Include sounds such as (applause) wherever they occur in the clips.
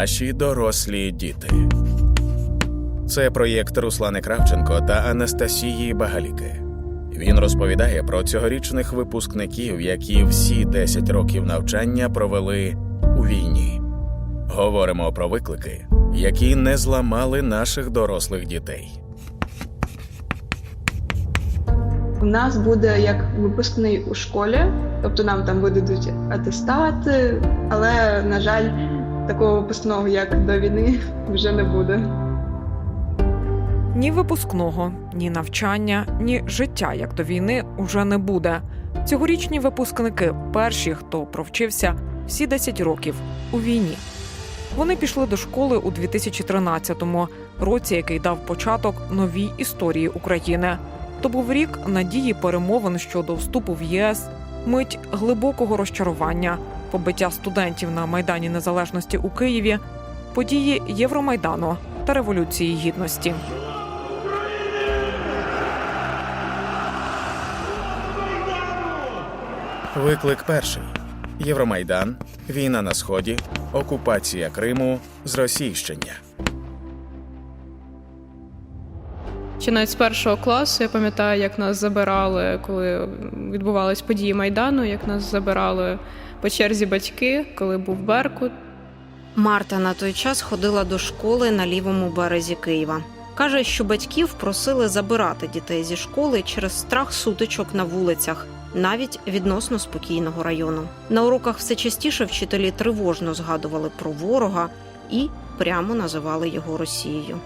Наші дорослі діти. Це проєкт Руслани Кравченко та Анастасії Багаліки. Він розповідає про цьогорічних випускників, які всі 10 років навчання провели у війні. Говоримо про виклики, які не зламали наших дорослих дітей. У нас буде як випускний у школі, тобто нам там видадуть атестати, але, на жаль, такого випускного, як до війни, (laughs) вже не буде. Ні випускного, ні навчання, ні життя як до війни уже не буде. Цьогорічні випускники перші, хто провчився всі 10 років у війні. Вони пішли до школи у 2013-му, році, який дав початок новій історії України. То був рік надії перемовин щодо вступу в ЄС, мить глибокого розчарування, побиття студентів на майдані Незалежності у Києві, події Євромайдану та Революції Гідності. Виклик перший: Євромайдан, війна на сході, окупація Криму, зросійщення. Ще навіть з першого класу я пам'ятаю, як нас забирали, коли відбувались події Майдану, як нас забирали по черзі батьки, коли був Беркут. Марта на той час ходила до школи на лівому березі Києва. Каже, що батьків просили забирати дітей зі школи через страх сутичок на вулицях, навіть відносно спокійного району. На уроках все частіше вчителі тривожно згадували про ворога і прямо називали його Росією.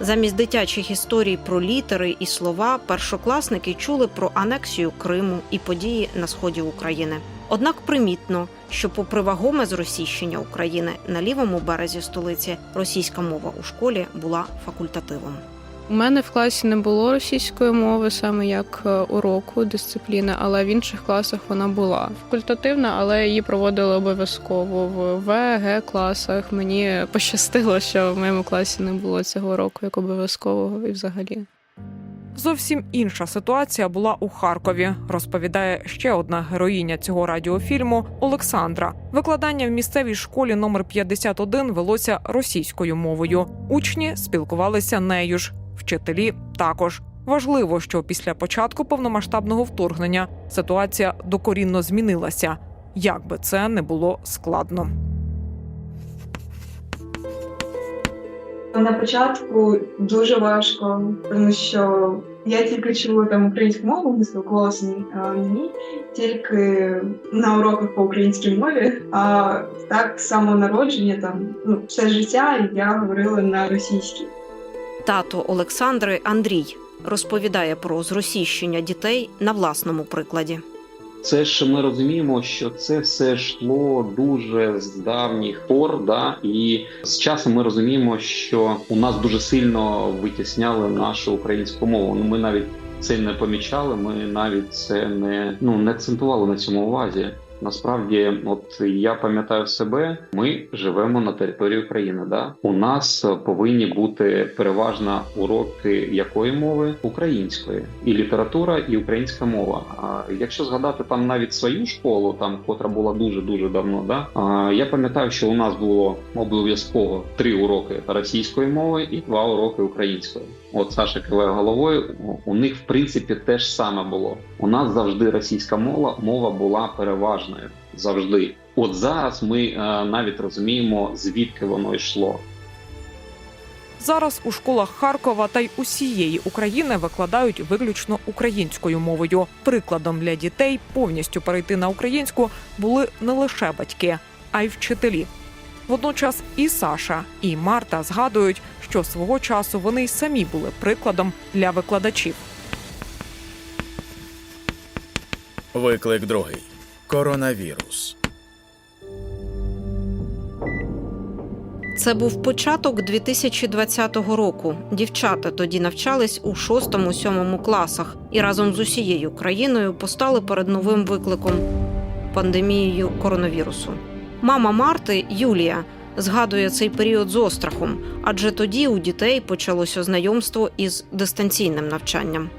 Замість дитячих історій про літери і слова першокласники чули про анексію Криму і події на сході України. Однак примітно, що, попри вагоме зросійщення України на лівому березі столиці, російська мова у школі була факультативом. У мене в класі не було російської мови, саме як е, уроку дисципліни, але в інших класах вона була факультативна, але її проводили обов'язково в В, Г класах. Мені пощастило, що в моєму класі не було цього уроку як обов'язкового і взагалі. Зовсім інша ситуація була у Харкові, розповідає ще одна героїня цього радіофільму Олександра. Викладання в місцевій школі номер 51 велося російською мовою. Учні спілкувалися нею ж, вчителі також. Важливо, що після початку повномасштабного вторгнення ситуація докорінно змінилася. Як би це не було складно. На початку дуже важко, тому що я тільки чула там українську мову, не спілкувалася ні, а, тільки на уроках по українській мові. А так з самого народження, там ну все життя я говорила на російській. Тато Олександри Андрій розповідає про зросійщення дітей на власному прикладі. Це ж ми розуміємо, що це все йшло дуже з давніх пор, да і з часом ми розуміємо, що у нас дуже сильно витісняли нашу українську мову. Ну ми навіть це не помічали. Ми навіть це не ну не акцентували на цьому увазі. Насправді, от я пам'ятаю себе, ми живемо на території України. Да, у нас повинні бути переважно уроки якої мови української, і література, і українська мова. А якщо згадати там навіть свою школу, там котра була дуже дуже давно, да а, я пам'ятаю, що у нас було обов'язково три уроки російської мови і два уроки української. От Саша киває головою. У них в принципі те ж саме було. У нас завжди російська мова мова була переважною. Завжди. От зараз ми е, навіть розуміємо, звідки воно йшло. Зараз у школах Харкова та й усієї України викладають виключно українською мовою. Прикладом для дітей повністю перейти на українську були не лише батьки, а й вчителі. Водночас і Саша, і Марта згадують, що свого часу вони й самі були прикладом для викладачів. Виклик другий: коронавірус. Це був початок 2020 року. Дівчата тоді навчались у 6-7 класах і разом з усією країною постали перед новим викликом пандемією коронавірусу. Мама Марти Юлія згадує цей період з острахом, адже тоді у дітей почалося знайомство із дистанційним навчанням.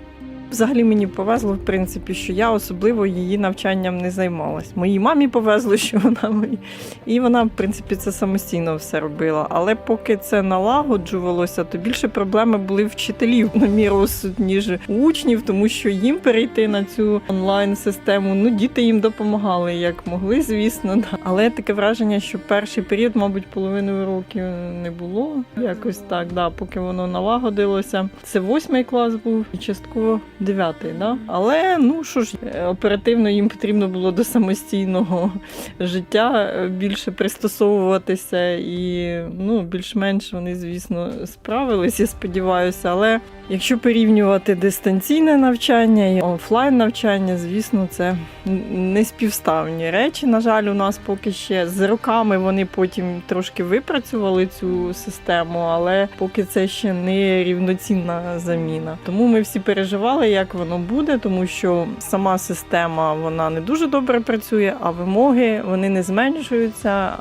Взагалі мені повезло, в принципі, що я особливо її навчанням не займалась. Моїй мамі повезло, що вона мені. І вона, в принципі, це самостійно все робила. Але поки це налагоджувалося, то більше проблеми були вчителів на мій розсуд, ніж учнів, тому що їм перейти на цю онлайн-систему. Ну, діти їм допомагали як могли, звісно. Да. Але таке враження, що перший період, мабуть, половини років не було. Якось так, да, поки воно налагодилося. Це восьмий клас був і частково дев'ятий. Да? Але ну що ж, е, оперативно їм потрібно було до самостійного життя е, більше пристосовуватися, і ну, більш-менш вони, звісно, справились, я сподіваюся. Але якщо порівнювати дистанційне навчання і офлайн навчання, звісно, це не співставні речі. На жаль, у нас поки ще з роками вони потім трошки випрацювали цю систему, але поки це ще не рівноцінна заміна. Тому ми всі переживали, як воно буде, тому що сама система вона не дуже добре працює, а вимоги вони не зменшуються, е,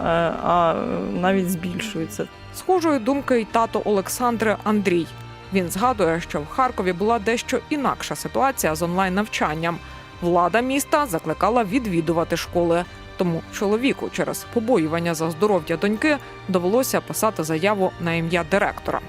а навіть збільшуються. Схожої думки й тато Олександри Андрій. Він згадує, що в Харкові була дещо інакша ситуація з онлайн навчанням. Влада міста закликала відвідувати школи. Тому чоловіку через побоювання за здоров'я доньки довелося писати заяву на ім'я директора.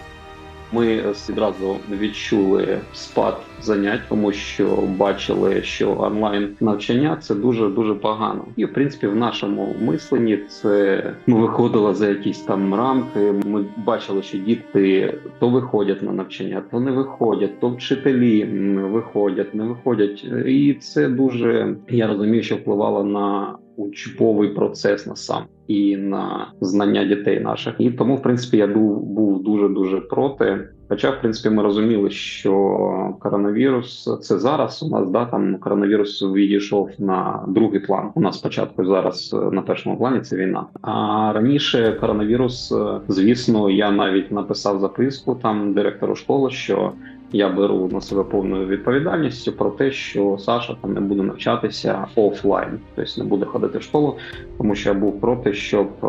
Ми відразу відчули спад занять, тому що бачили, що онлайн навчання це дуже дуже погано. І в принципі, в нашому мисленні це ну виходило за якісь там рамки. Ми бачили, що діти то виходять на навчання, то не виходять, то вчителі м, виходять, не виходять. І це дуже я розумію, що впливало на учбовий процес на сам і на знання дітей наших. І тому, в принципі, я був, був дуже дуже проти. Хоча, в принципі, ми розуміли, що коронавірус це зараз у нас да там коронавірус відійшов на другий план. У нас спочатку зараз е, на першому плані це війна. А раніше коронавірус, е, звісно, я навіть написав записку там директору школи, що я беру на себе повною відповідальністю про те, що Саша там не буде навчатися офлайн, тобто не буде ходити в школу, тому що я був проти, щоб е,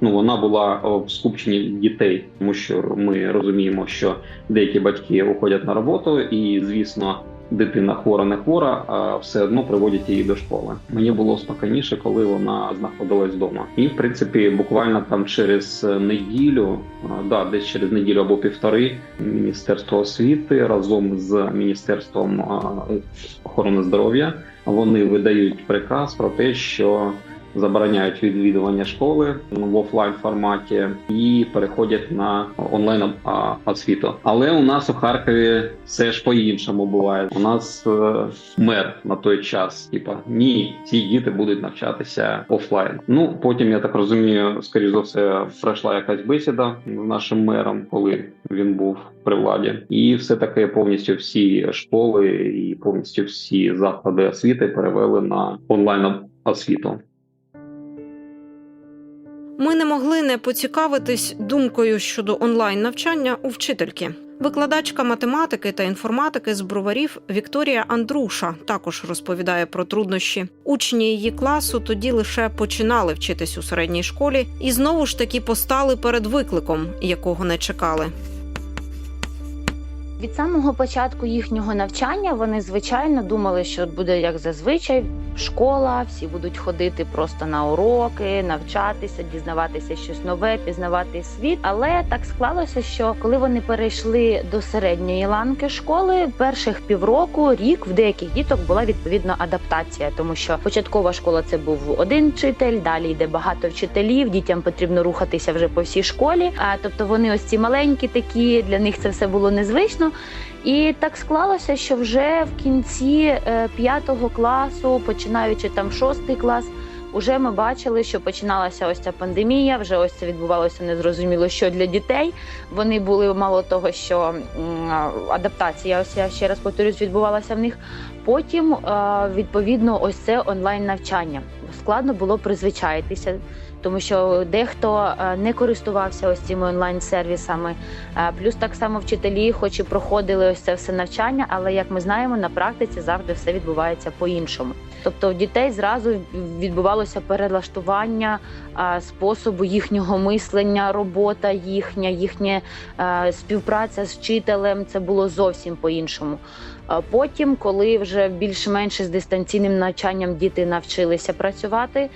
ну вона була е, в скупченні дітей, тому що ми розуміємо, що деякі батьки уходять на роботу, і звісно. Дитина хвора, не хвора, а все одно приводять її до школи. Мені було спокійніше, коли вона знаходилась вдома. І в принципі, буквально там через неділю, да, десь через неділю або півтори, міністерство освіти разом з міністерством охорони здоров'я вони видають приказ про те, що забороняють відвідування школи в офлайн форматі і переходять на онлайн освіту. Але у нас у Харкові все ж по-іншому буває. У нас е, мер на той час, типа ні, ці діти будуть навчатися офлайн. Ну потім я так розумію, скоріш за все, пройшла якась бесіда з нашим мером, коли він був при владі, і все таки повністю всі школи і повністю всі заклади освіти перевели на онлайн освіту. Ми не могли не поцікавитись думкою щодо онлайн навчання у вчительки. Викладачка математики та інформатики з броварів Вікторія Андруша також розповідає про труднощі. Учні її класу тоді лише починали вчитись у середній школі і знову ж таки постали перед викликом, якого не чекали. Від самого початку їхнього навчання вони звичайно думали, що буде як зазвичай школа, всі будуть ходити просто на уроки, навчатися, дізнаватися щось нове, пізнавати світ. Але так склалося, що коли вони перейшли до середньої ланки школи, перших півроку, рік в деяких діток була відповідно адаптація, тому що початкова школа це був один вчитель, далі йде багато вчителів. Дітям потрібно рухатися вже по всій школі. А тобто вони ось ці маленькі такі, для них це все було незвично. І так склалося, що вже в кінці е, п'ятого класу, починаючи там шостий клас, уже ми бачили, що починалася ось ця пандемія. Вже ось це відбувалося незрозуміло, що для дітей. Вони були мало того, що адаптація, ось я ще раз повторюсь, відбувалася в них. Потім відповідно ось це онлайн навчання. Складно було призвичаїтися тому що дехто е, не користувався ось цими онлайн-сервісами. Е, Плюс так само вчителі, хоч і проходили ось це все навчання, але як ми знаємо, на практиці завжди все відбувається по-іншому. Тобто у дітей зразу відбувалося перелаштування е, способу їхнього мислення, робота їхня, їхня співпраця з вчителем. Це було зовсім по-іншому. Потім, коли вже більш-менш з дистанційним навчанням діти навчилися працювати.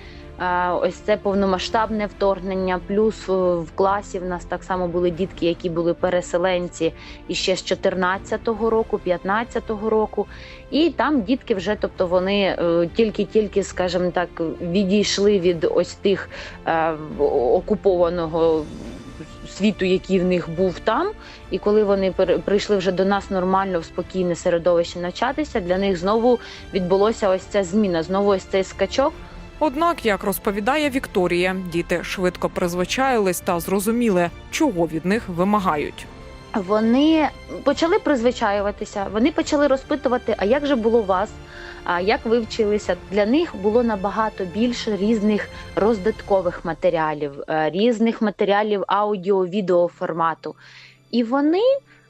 Ось це повномасштабне вторгнення. Плюс е, в класі в нас так само були дітки, які були переселенці і ще з 14-го року, 15-го року. І там дітки вже, тобто вони е, тільки-тільки, скажімо так, відійшли від ось тих е, окупованого світу, який в них був там. І коли вони прийшли вже до нас нормально в спокійне середовище навчатися, для них знову відбулося ось ця зміна, знову ось цей скачок. Однак, як розповідає Вікторія, діти швидко призвичаїлись та зрозуміли, чого від них вимагають. Вони почали призвичаюватися, вони почали розпитувати, а як же було у вас, а як ви вчилися. Для них було набагато більше різних роздаткових матеріалів, е, різних матеріалів аудіо-відео формату. І вони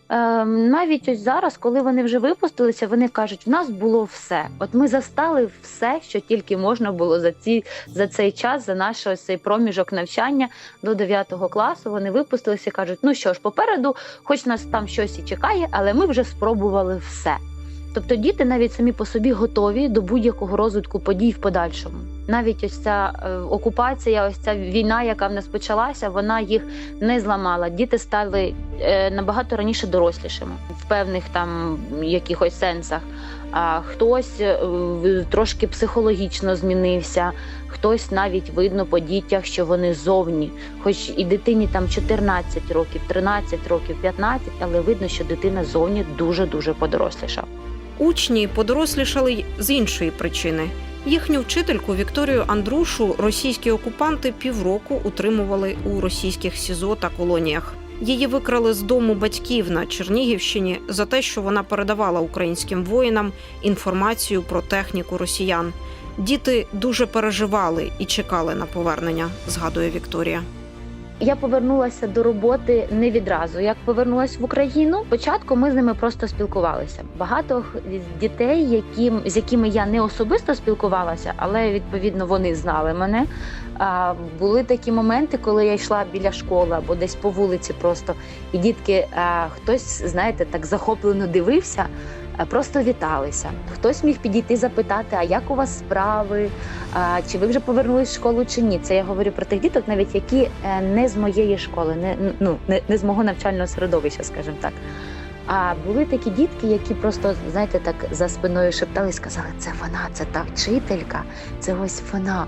навіть ось зараз, коли вони вже випустилися, вони кажуть, в нас було все. От ми застали все, що тільки можна було за ці за цей час, за наш ось цей проміжок навчання до 9 класу. Вони випустилися і кажуть: ну що ж, попереду, хоч нас там щось і чекає, але ми вже спробували все. Тобто діти навіть самі по собі готові до будь-якого розвитку подій в подальшому. Навіть ось ця е, окупація, ось ця війна, яка в нас почалася, вона їх не зламала. Діти стали е, набагато раніше дорослішими в певних там якихось сенсах. А хтось е, трошки психологічно змінився, хтось навіть видно по дітях, що вони зовні. Хоч і дитині там 14 років, 13 років, 15, але видно, що дитина зовні дуже дуже подоросліша. Учні подорослішали з іншої причини. Їхню вчительку Вікторію Андрушу російські окупанти півроку утримували у російських СІЗО та колоніях. Її викрали з дому батьків на Чернігівщині за те, що вона передавала українським воїнам інформацію про техніку росіян. Діти дуже переживали і чекали на повернення, згадує Вікторія. Я повернулася до роботи не відразу. Як повернулася в Україну, спочатку ми з ними просто спілкувалися. Багато дітей, яким з якими я не особисто спілкувалася, але відповідно вони знали мене. А, були такі моменти, коли я йшла біля школи або десь по вулиці, просто і дітки, а, хтось, знаєте, так захоплено дивився. А, Просто віталися. Хтось міг підійти запитати, а як у вас справи, чи ви вже повернулись в школу чи ні. Це я говорю про тих діток, навіть які е, не з моєї школи, не ну не, не з мого навчального середовища, скажімо так. А були такі дітки, які просто знаєте, так за спиною шептали і сказали, це вона, це та вчителька, це ось вона.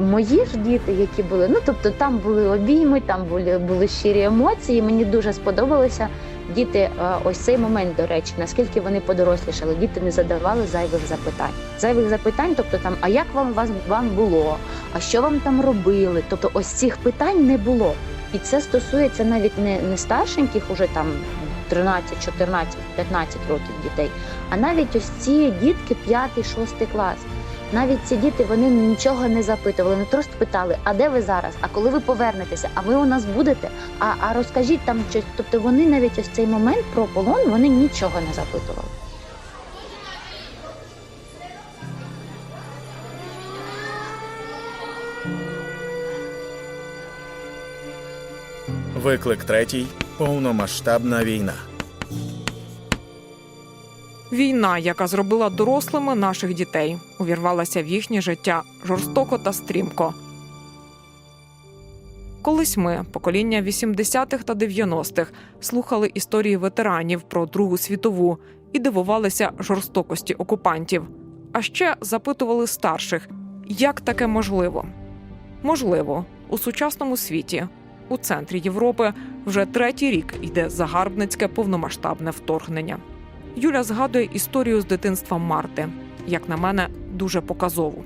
Мої ж діти, які були, ну тобто там були обійми, там були, були щирі емоції. Мені дуже сподобалося. Діти, е, ось цей момент, до речі, наскільки вони подорослішали, діти не задавали зайвих запитань. Зайвих запитань, тобто там, а як вам вас вам було, а що вам там робили? Тобто, ось цих питань не було. І це стосується навіть не, не старшеньких, уже там 13, 14, 15 років дітей, а навіть ось ці дітки 5, 6 клас. Навіть ці діти вони нічого не запитували, вони просто питали, а де ви зараз? А коли ви повернетеся? А ви у нас будете? А, а розкажіть там щось. Тобто вони навіть ось цей момент про полон вони нічого не запитували. Виклик третій повномасштабна війна. Війна, яка зробила дорослими наших дітей, увірвалася в їхнє життя жорстоко та стрімко. Колись ми, покоління 80-х та 90-х, слухали історії ветеранів про Другу світову і дивувалися жорстокості окупантів. А ще запитували старших, як таке можливо. Можливо, у сучасному світі, у центрі Європи, вже третій рік йде загарбницьке повномасштабне вторгнення. Юля згадує історію з дитинства Марти, як на мене, дуже показову.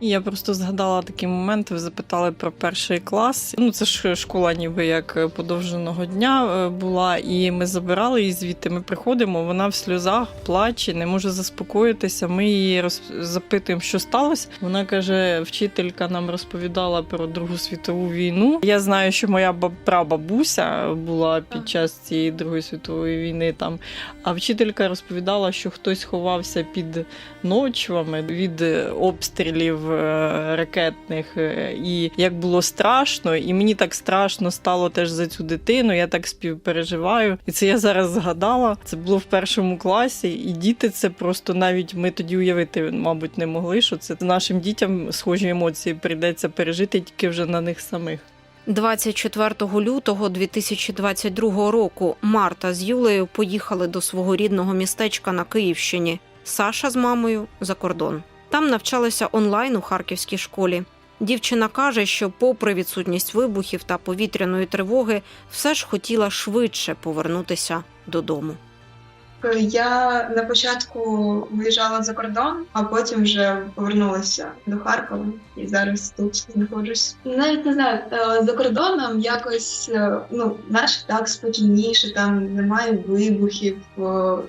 Я просто згадала такий момент. Ви запитали про перший клас. Ну це ж школа, ніби як подовженого дня е, була, і ми забирали її звідти. Ми приходимо. Вона в сльозах плаче, не може заспокоїтися. Ми її роз... запитуємо, що сталося. Вона каже: вчителька нам розповідала про Другу світову війну. Я знаю, що моя баб- прабабуся була під час цієї Другої світової війни там. А вчителька розповідала, що хтось ховався під ночвами від обстрілів е, ракетних, е, і як було страшно, і мені так страшно стало теж за цю дитину. Я так співпереживаю. І це я зараз згадала. Це було в першому класі, і діти це просто навіть ми тоді уявити, мабуть, не могли, що це нашим дітям схожі емоції прийдеться пережити тільки вже на них самих. 24 лютого 2022 року Марта з Юлею поїхали до свого рідного містечка на Київщині. Саша з мамою за кордон. Там навчалася онлайн у харківській школі. Дівчина каже, що, попри відсутність вибухів та повітряної тривоги, все ж хотіла швидше повернутися додому. Я на початку виїжджала за кордон, а потім вже повернулася до Харкова і зараз тут знаходжусь. Навіть не знаю, е, за кордоном якось е, ну наш так спокійніше, там немає вибухів, е,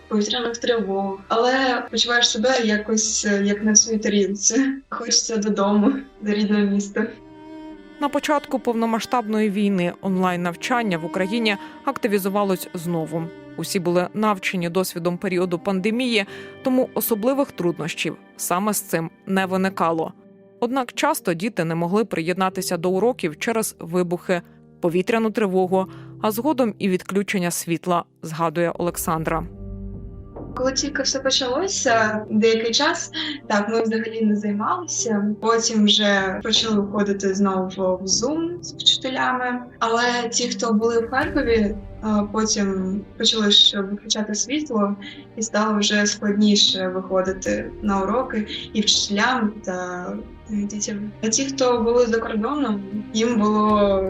повітряних тривог, але почуваєш себе якось е, як на своїй тарілці. (laughs) Хочеться додому, до рідного міста. На початку повномасштабної війни онлайн навчання в Україні активізувалось знову. Усі були навчені досвідом періоду пандемії, тому особливих труднощів саме з цим не виникало. Однак часто діти не могли приєднатися до уроків через вибухи, повітряну тривогу, а згодом і відключення світла, згадує Олександра. Коли тільки все почалося, деякий час так ми взагалі не займалися. Потім вже почали виходити знову в Zoom з вчителями. Але ті, хто були в Харкові, е, потім почали ж виключати світло, і стало вже складніше виходити на уроки і вчителям та дітям. А ті, хто були за кордоном, їм було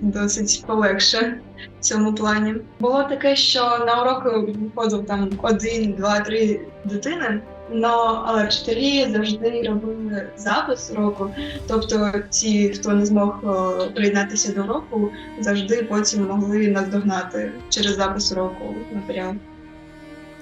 досить полегше в цьому плані. Було таке, що на уроки виходив там один, два, три дитини. Но але вчителі завжди робили запис уроку. Тобто ті, хто не змог е, приєднатися до уроку, завжди потім могли наздогнати через запис уроку матеріал.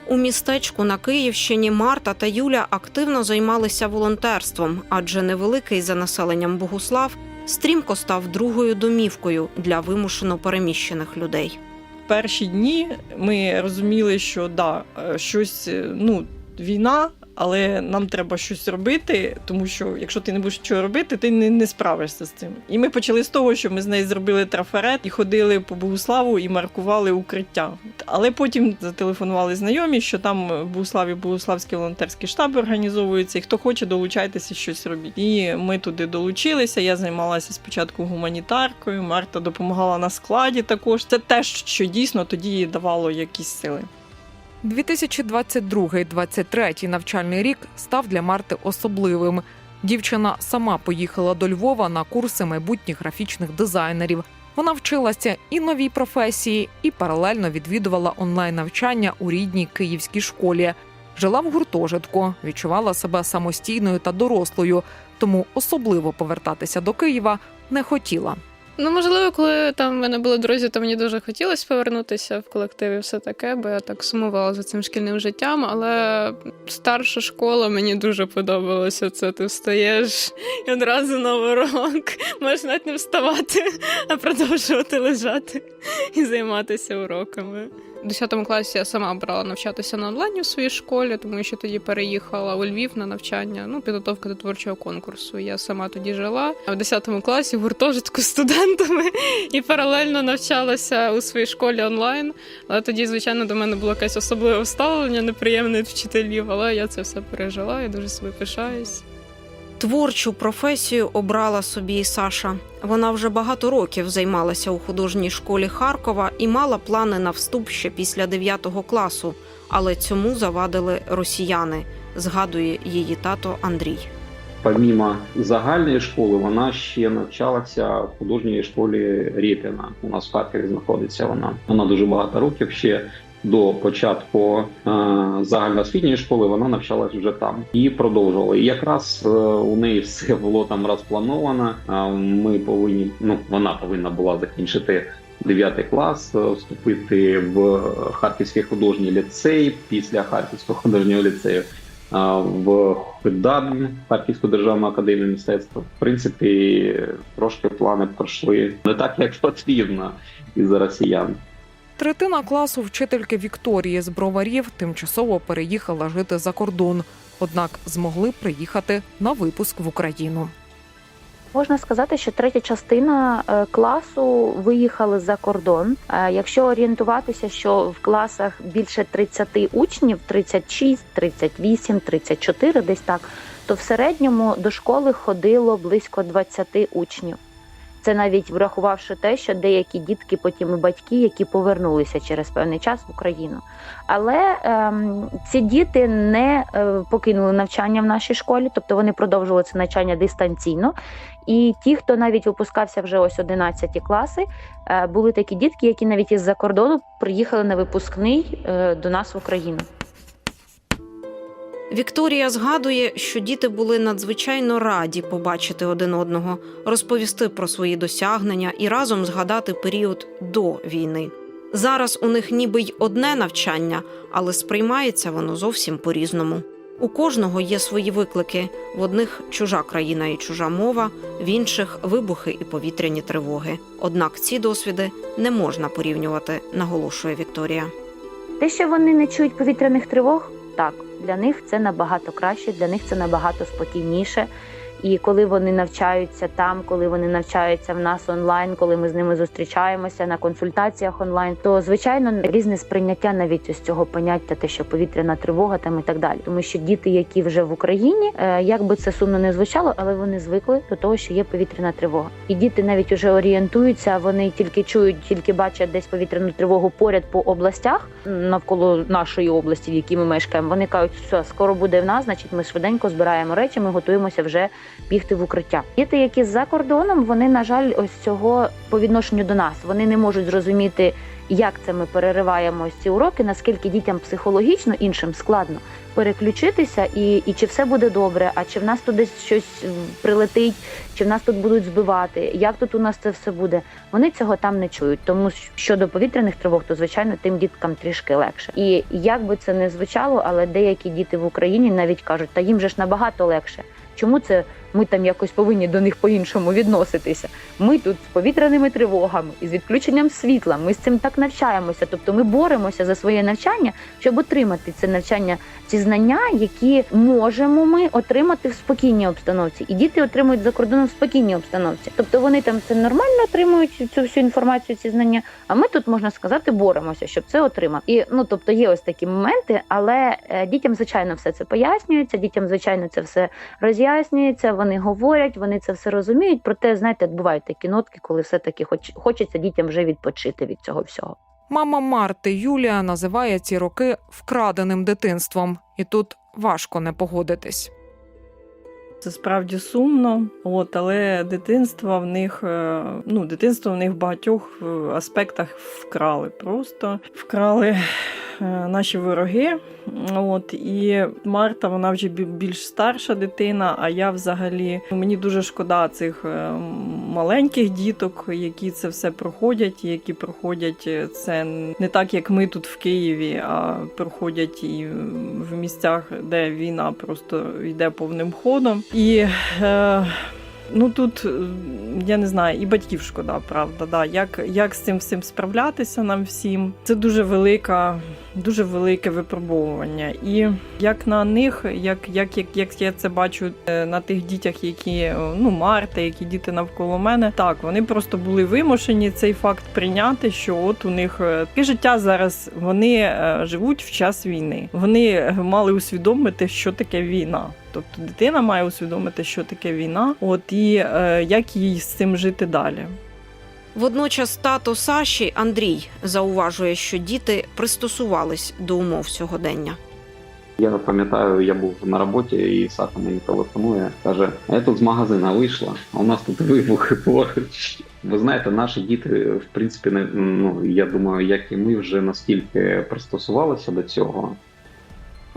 У містечку на Київщині Марта та Юля активно займалися волонтерством, адже невеликий за населенням Богуслав стрімко став другою домівкою для вимушено переміщених людей. перші дні ми розуміли, що да, е, щось, е, ну, війна, але нам треба щось робити, тому що якщо ти не будеш нічого робити, ти не, не справишся з цим. І ми почали з того, що ми з нею зробили трафарет і ходили по Богуславу і маркували укриття. Але потім зателефонували знайомі, що там в Богуславі Богуславський волонтерський штаб організовується, і хто хоче, долучайтеся, щось робіть. І ми туди долучилися. Я займалася спочатку гуманітаркою. Марта допомагала на складі також. Це те, що дійсно тоді давало якісь сили. 2022-2023 навчальний рік став для Марти особливим. Дівчина сама поїхала до Львова на курси майбутніх графічних дизайнерів. Вона вчилася і новій професії, і паралельно відвідувала онлайн навчання у рідній київській школі. Жила в гуртожитку, відчувала себе самостійною та дорослою, тому особливо повертатися до Києва не хотіла. Ну, можливо, коли там в мене були друзі, то мені дуже хотілося повернутися в колектив і все таке, бо я так сумувала за цим шкільним життям. Але старша школа мені дуже подобалося. Це ти встаєш і одразу на урок. Можеш навіть не вставати, а продовжувати лежати і займатися уроками. У 10 класі я сама обрала навчатися на онлайні в своїй школі, тому що тоді переїхала у Львів на навчання, ну, підготовка до творчого конкурсу. Я сама тоді жила в 10 класі в гуртожитку з студентами і паралельно навчалася у своїй школі онлайн. Але тоді, звичайно, до мене було якесь особливе ставлення, неприємне від вчителів, але я це все пережила і дуже собі пишаюсь. Творчу професію обрала собі і Саша. Вона вже багато років займалася у художній школі Харкова і мала плани на вступ ще після 9 класу, але цьому завадили росіяни, згадує її тато Андрій. Помімо загальної школи, вона ще навчалася в художній школі Рєпіна. У нас в Харкові знаходиться вона. Вона дуже багато років ще до початку е, загальноосвітньої школи вона навчалась вже там і продовжувала. І якраз е, у неї все (laughs) було там розплановано. А Ми повинні, ну вона повинна була закінчити 9 клас, е, вступити в Харківський художній ліцей після Харківського художнього ліцею. В ХДАД, Харківську державну академію мистецтва, в принципі, трошки плани пройшли не так, як потрібно із-за росіян. Третина класу вчительки Вікторії з броварів тимчасово переїхала жити за кордон, однак змогли приїхати на випуск в Україну. Можна сказати, що третя частина е, класу виїхали за кордон. Е, Якщо орієнтуватися, що в класах більше 30 учнів, 36, 38, 34, десь так, то в середньому до школи ходило близько 20 учнів. Це навіть врахувавши те, що деякі дітки, потім і батьки, які повернулися через певний час в Україну. Але ем, ці діти не е, покинули навчання в нашій школі, тобто вони продовжували це навчання дистанційно. І ті, хто навіть випускався вже ось 11 класи, е, були такі дітки, які навіть із-за кордону приїхали на випускний е, до нас в Україну. Вікторія згадує, що діти були надзвичайно раді побачити один одного, розповісти про свої досягнення і разом згадати період до війни. Зараз у них ніби й одне навчання, але сприймається воно зовсім по-різному. У кожного є свої виклики: в одних чужа країна і чужа мова, в інших вибухи і повітряні тривоги. Однак ці досвіди не можна порівнювати, наголошує Вікторія. Те, що вони не чують повітряних тривог, так для них це набагато краще, для них це набагато спокійніше. І коли вони навчаються там, коли вони навчаються в нас онлайн, коли ми з ними зустрічаємося на консультаціях онлайн, то звичайно різне сприйняття навіть ось цього поняття, те, що повітряна тривога там і так далі. Тому що діти, які вже в Україні, е, як би це сумно не звучало, але вони звикли до того, що є повітряна тривога. І діти навіть уже орієнтуються, вони тільки чують, тільки бачать десь повітряну тривогу поряд по областях навколо нашої області, в якій ми мешкаємо. Вони кажуть, все, скоро буде в нас, значить, ми швиденько збираємо речі, ми готуємося вже бігти в укриття. Діти, які за кордоном, вони на жаль, ось цього по відношенню до нас. Вони не можуть зрозуміти, як це ми перериваємо ці уроки, наскільки дітям психологічно іншим складно переключитися, і, і чи все буде добре, а чи в нас тут десь щось прилетить, чи в нас тут будуть збивати, як тут у нас це все буде. Вони цього там не чують. Тому щодо повітряних тривог, то звичайно тим діткам трішки легше. І як би це не звучало, але деякі діти в Україні навіть кажуть, та їм же ж набагато легше. Чому це ми там якось повинні до них по-іншому відноситися? Ми тут з повітряними тривогами і з відключенням світла. Ми з цим так навчаємося. Тобто ми боремося за своє навчання, щоб отримати це навчання, ці знання, які можемо ми отримати в спокійній обстановці. І діти отримують за кордоном в спокійній обстановці. Тобто вони там це нормально отримують цю всю інформацію, ці знання. А ми тут можна сказати, боремося, щоб це отримати. І ну тобто є ось такі моменти, але е, дітям звичайно все це пояснюється. Дітям звичайно це все роз'яснюється. Вони говорять, вони це все розуміють. Проте, знаєте, бувають такі нотки, коли все таки хоч хочеться дітям вже відпочити від цього всього. Мама Марти Юлія називає ці роки вкраденим дитинством, і тут важко не погодитись. Це справді сумно, от, але дитинство в них, е, ну, дитинство в них в багатьох е, аспектах вкрали. Просто вкрали наші вороги. От, і Марта, вона вже більш старша дитина, а я взагалі мені дуже шкода цих е, маленьких діток, які це все проходять, які проходять е, це не так, як ми тут в Києві, а проходять і в місцях, де війна просто йде повним ходом. І е, ну тут е, я не знаю, і батьків шкода, правда. Да. Як, як з цим всім справлятися нам всім? Це дуже велика, дуже велике випробовування. І як на них, як, як, як, як я це бачу е, на тих дітях, які е, ну Марта, які діти навколо мене, так вони просто були вимушені цей факт прийняти, що от у них таке життя зараз. Вони живуть в час війни. Вони мали усвідомити, що таке війна. Тобто дитина має усвідомити, що таке війна, от і е, як їй з цим жити далі. Водночас тато Саші Андрій зауважує, що діти пристосувались до умов сьогодення. Я пам'ятаю, я був на роботі, і Саша мені телефонує, каже: а я тут з магазина вийшла, а у нас тут вибухи поруч. Ви знаєте, наші діти, в принципі, не ну я думаю, як і ми вже настільки пристосувалися до цього.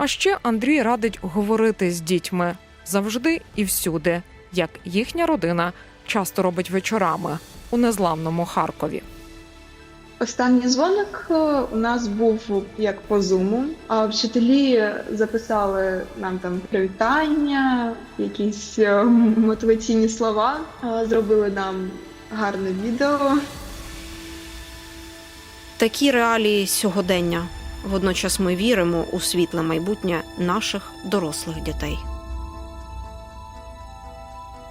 А ще Андрій радить говорити з дітьми завжди і всюди, як їхня родина часто робить вечорами у незламному Харкові. Останній дзвоник е, у нас був як по зуму, а вчителі записали нам там привітання, якісь е, мотиваційні слова, е, зробили нам гарне відео. Такі реалії сьогодення. Водночас ми віримо у світле майбутнє наших дорослих дітей.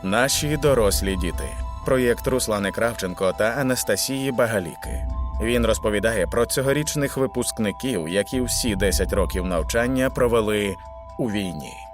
Наші дорослі діти. Проєкт Руслани Кравченко та Анастасії Багаліки. Він розповідає про цьогорічних випускників, які всі 10 років навчання провели у війні.